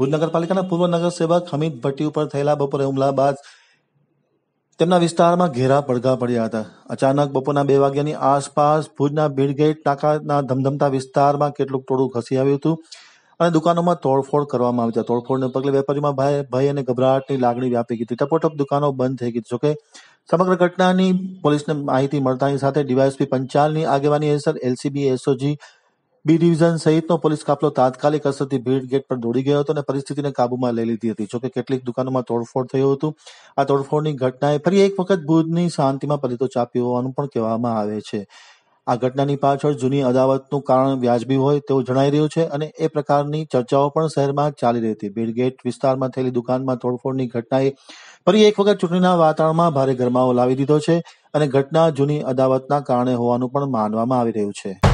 ભુજ નગરપાલિકાના પૂર્વ નગરસેવક હમીદ ભટ્ટી ઉપર થયેલા બપોરે હુમલા બાદ તેમના વિસ્તારમાં ઘેરા પડઘા પડ્યા હતા. અચાનક બપોરના બે વાગ્યાની આસપાસ ભુજના ભીડગેટ નાકાના ધમધમતા વિસ્તારમાં કેટલુંક ટોળું ખસી આવ્યું હતું અને દુકાનોમાં તોડફોડ કરવામાં આવી હતી. તોડફોડને પગલે વેપારીમાં ભય ભય અને ગભરાટની લાગણી વ્યાપી ગઈ હતી. ટપોટપ દુકાનો બંધ થઈ ગઈ જોકે સમગ્ર ઘટનાની પોલીસને માહિતી મળતાની સાથે ડીવાયએસપી પંચાલની આગેવાની હેઠળ એલસીબી, એસઓજી બી ડિવિઝન સહિતનો પોલીસ કાફલો તાત્કાલિક અસરથી ભીડ ગેટ પર દોડી ગયો હતો અને પરિસ્થિતિને કાબૂમાં લઈ લીધી હતી. જોકે કેટલીક દુકાનોમાં તોડફોડ થયું હતું. આ તોડફોડની ઘટનાએ ફરી એક વખત ભુજની શાંતિમાં પલિતો ચાપ્યો હોવાનું પણ કહેવામાં આવે છે. આ ઘટનાની પાછળ જૂની અદાવતનું કારણ વ્યાજબી હોય તેવું જણાઈ રહ્યું છે અને એ પ્રકારની ચર્ચાઓ પણ શહેરમાં ચાલી રહી હતી. ભીડગેટ વિસ્તારમાં થયેલી દુકાનમાં તોડફોડની ઘટનાએ ફરી એક વખત ચૂંટણીના વાતાવરણમાં ભારે ગરમાવો લાવી દીધો છે અને ઘટના જૂની અદાવતના કારણે હોવાનું પણ માનવામાં આવી રહ્યું છે.